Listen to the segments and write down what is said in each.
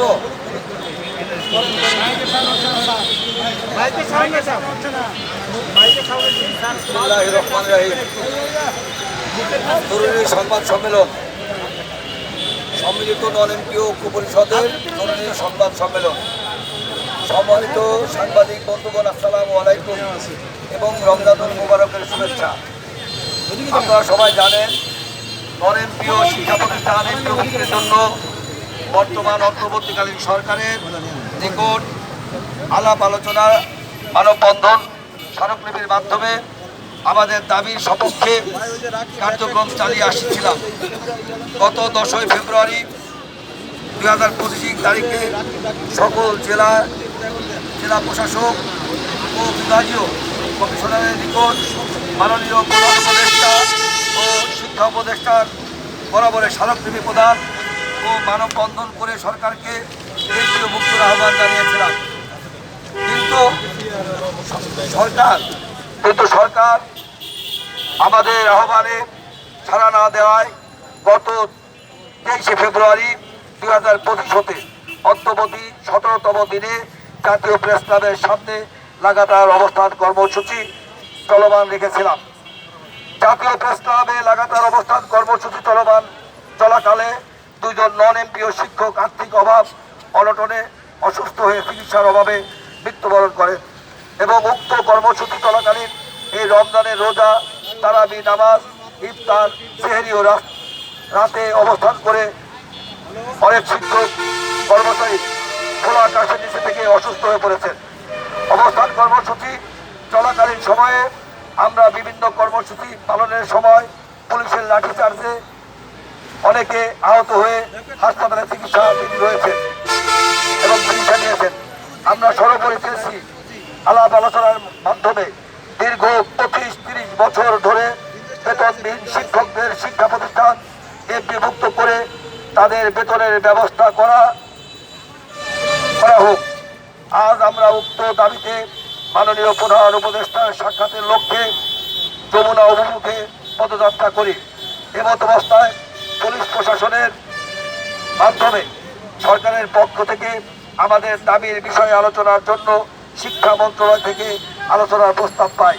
বলব বিসমিল্লাহির রহমানির রহিম। তরুণী সংবাদ সম্মেলন। সম্মিলিত নন এমপিও ঐক্য পরিষদের সংবাদ সম্মেলন। সম্মানিত সাংবাদিক বন্ধুগণ আসসালামু আলাইকুম এবং রমজানুল মুবারকের শুভেচ্ছা। আপনারা সবাই জানেন নন এমপিও শিক্ষা প্রতিষ্ঠান এমপিও জন্য বর্তমান অন্তর্বর্তীকালীন সরকারের নিকট আলাপ আলোচনা, মানববন্ধন স্মারকলিপির মাধ্যমে আমাদের দাবির সপক্ষে কার্যক্রম চালিয়ে আসছিলাম। গত দশই ফেব্রুয়ারি দুই হাজার পঁচিশ তারিখে সকল জেলা জেলা প্রশাসক ও বিভাগীয় কমিশনারের নিকট মাননীয় প্রধান উপদেষ্টা ও শিক্ষা উপদেষ্টার বরাবরে স্মারকলিপি প্রদান ও মানববন্ধন করে সরকারকে কেন্দ্রীয় মুক্তর আহ্বান জানিয়েছিলাম। কিন্তু সরকার কিন্তু সরকার আমাদের আহ্বানে সাড়া না দেওয়ায় গত তেইশে ফেব্রুয়ারি দুই হাজার পঁচিশ হতে অদ্যবধি সতেরোতম দিনে জাতীয় প্রেস ক্লাবের সামনে লাগাতার অবস্থান কর্মসূচি চলমান রেখেছিলাম। জাতীয় প্রেস ক্লাবে লাগাতার অবস্থান কর্মসূচি চলমান, চলাকালে দুইজন নন এমপিও শিক্ষক আর্থিক অভাব, অনটনে অসুস্থ হয়ে চিকিৎসার অভাবে মৃত্যুবরণ করেন এবং উক্ত কর্মসূচি চলাকালীন এই রমজানের রোজা, তারাবি নামাজ, ইফতার, সেহেরি ও রাত- অবস্থান করে অনেক শিক্ষক, কর্মচারী খোলা আকাশের নিচে থেকে অসুস্থ হয়ে পড়েছেন। অবস্থান কর্মসূচি চলাকালীন সময়ে আমরা বিভিন্ন কর্মসূচি পালনের সময় পুলিশের লাঠিচার্জে অনেকে আহত হয়ে হাসপাতালে চিকিৎসাধীন রয়েছেন এবং চিকিৎসা নিয়েছেন। আমরা সর্বোপরি চেয়েছি আলাপ আলোচনার মাধ্যমে দীর্ঘ পঁচিশ তিরিশ বছর ধরে বেতনবিহীন শিক্ষকদের শিক্ষা প্রতিষ্ঠান এ এমপিভুক্ত করে তাদের বেতনের ব্যবস্থা করা করা হোক। আজ আমরা উক্ত দাবিতে মাননীয় প্রধান উপদেষ্টার সাক্ষাতের লক্ষ্যে যমুনা অভিমুখে পদযাত্রা করি। এমত অবস্থায় পুলিশ প্রশাসনের মাধ্যমে সরকারের পক্ষ থেকে আমাদের দাবির বিষয়ে আলোচনার জন্য শিক্ষা মন্ত্রণালয় থেকে আলোচনার প্রস্তাব পাই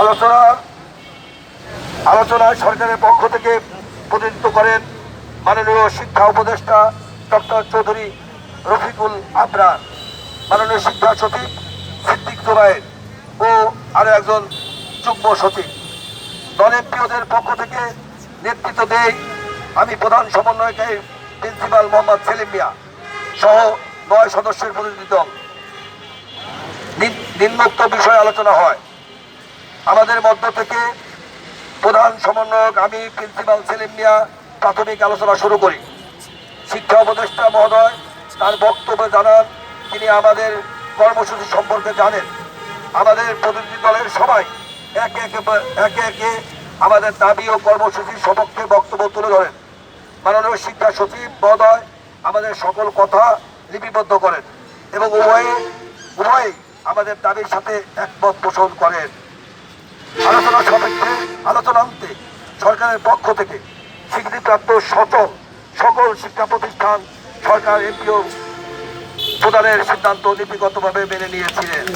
আলোচনার আলোচনায় সরকারের পক্ষ থেকে প্রতিনিধিত্ব করেন মাননীয় শিক্ষা উপদেষ্টা ডক্টর চৌধুরী রফিকুল আবরার, মাননীয় শিক্ষা সচিব সিদ্দিক জোবায়ের ও আরও একজন যুগ্ম সচিব। দলের পক্ষ থেকে নেতৃত্ব দেই আমি প্রধান সমন্বয়কারী প্রিন্সিপাল মোহাম্মদ সেলিম মিয়া সহ নয় সদস্যের প্রতিনিধি দল। নিম- নিম্নোক্ত বিষয়ে আলোচনা হয়। আমাদের মধ্য থেকে প্রধান সমন্বয়ক আমি প্রিন্সিপাল সেলিম মিয়া প্রাথমিক আলোচনা শুরু করি। শিক্ষা উপদেষ্টা মহোদয় তার বক্তব্য জানান, তিনি আমাদের কর্মসূচি সম্পর্কে জানেন। আমাদের প্রতিনিধি দলের সবাই একে একে একে একে আমাদের দাবি ও কর্মসূচির সপক্ষে বক্তব্য তুলে ধরেন। মাননীয় শিক্ষা সচিব মহোদয় আমাদের সকল কথা লিপিবদ্ধ করেন এবং উভয়ে, উভয়ই আমাদের দাবির সাথে একমত পোষণ করেন। আলোচনা সাপেক্ষে, আলোচনান্তে সরকারের পক্ষ থেকে স্বীকৃতিপ্রাপ্ত সচল সকল শিক্ষা প্রতিষ্ঠান সরকার এমপিও প্রদানের সিদ্ধান্ত নীতিগতভাবে মেনে নিয়েছিলেন।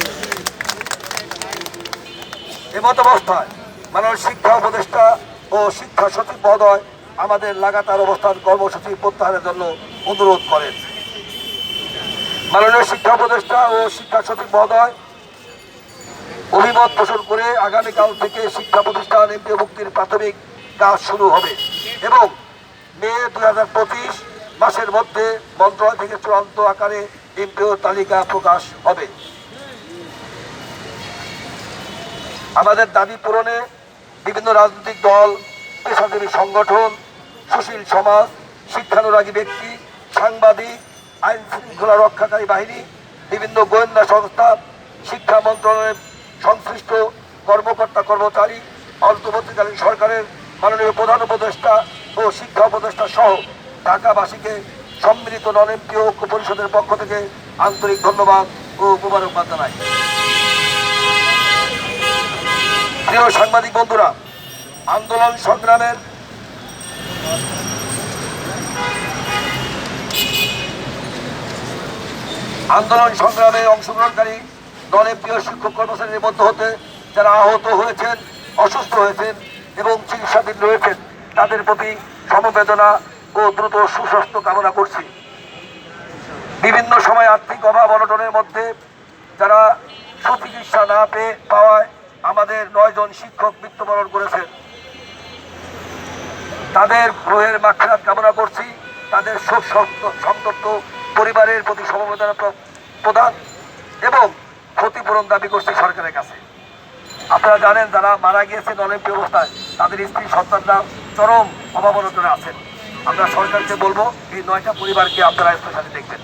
এমত অবস্থায় মাননীয় শিক্ষা উপদেষ্টা ও শিক্ষা সচিব মহোদয় আমাদের লাগাতার অবস্থান কর্মসূচি প্রত্যাহারের জন্য অনুরোধ করেন। মাননীয় শিক্ষা উপদেষ্টা ও শিক্ষা সচিব মহোদয়, অভিমত পোষণ করে আগামীকাল থেকে শিক্ষা প্রতিষ্ঠান এমপি মুক্তির প্রাথমিক কাজ শুরু হবে এবং মে দু হাজার পঁচিশ মাসের মধ্যে মন্ত্রণালয় থেকে চূড়ান্ত আকারে এমপিও তালিকা প্রকাশ হবে। আমাদের দাবি পূরণে বিভিন্ন রাজনৈতিক দল, পেশাজীবী সংগঠন, সুশীল সমাজ, শিক্ষানুরাগী ব্যক্তি, সাংবাদিক, আইন শৃঙ্খলা রক্ষাকারী বাহিনী, বিভিন্ন গোয়েন্দা সংস্থা, শিক্ষা মন্ত্রণালয়ের সংশ্লিষ্ট কর্মকর্তা কর্মচারী, অন্তর্বর্তীকালীন সরকারের মাননীয় প্রধান উপদেষ্টা ও শিক্ষা উপদেষ্টা সহ ঢাকাবাসীকে সম্মিলিত নন ঐক্য পরিষদের পক্ষ থেকে আন্তরিক ধন্যবাদ ও মুবারকবাদ জানাই। প্রিয় সাংবাদিক বন্ধুরা, আন্দোলন সংগ্রামের আন্দোলন সংগ্রামে অংশগ্রহণকারী দলের প্রিয় শিক্ষক কর্মচারীর মধ্য হতে যারা আহত হয়েছেন, অসুস্থ হয়েছেন এবং চিকিৎসাধীন রয়েছেন, তাদের প্রতি সমবেদনা ও দ্রুত সুস্বাস্থ্য কামনা করছি। বিভিন্ন সময় আর্থিক অভাব অনটনের মধ্যে যারা সুচিকিৎসা না পেয়ে পাওয়ায় আমাদের নয়জন শিক্ষক মৃত্যুবরণ করেছেন তাদের গ্রহের মাক্ষাত কামনা করছি। তাদের শোক সন্তপ্ত পরিবারের প্রতি সমবেদনা প্রদান এবং ক্ষতিপূরণ দাবি করছি সরকারের কাছে। আপনারা জানেন, যারা মারা গিয়েছেন অলিম্পিক অবস্থায়, তাদের স্ত্রী সন্তানরা চরম অভাবনতনে আছেন। আমরা সরকারকে বলব, এই নয়টা পরিবারকে আপনারা স্পেশালি দেখবেন।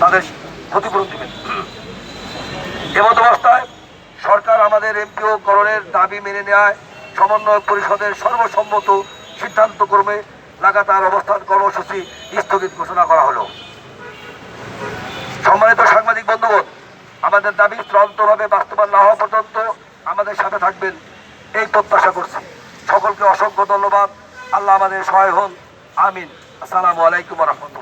তাদের ক্ষতিপূরণ দেবেন। এমত অবস্থায় সরকার আমাদের এমপিও করণের দাবি মেনে নেয় সমন্বয় পরিষদের সর্বসম্মত সিদ্ধান্ত ক্রমে লাগাতার অবস্থান কর্মসূচি স্থগিত ঘোষণা করা হলো। সম্মানিত সাংবাদিক বন্ধুগণ, আমাদের দাবি চূড়ান্তভাবে বাস্তবায়ন না হওয়া পর্যন্ত আমাদের সাথে থাকবেন এই প্রত্যাশা করছি। সকলকে অসংখ্য ধন্যবাদ। আল্লাহ আমাদের সহায় হন। আমিন। আসসালামু আলাইকুম রহমতুল্লাহ।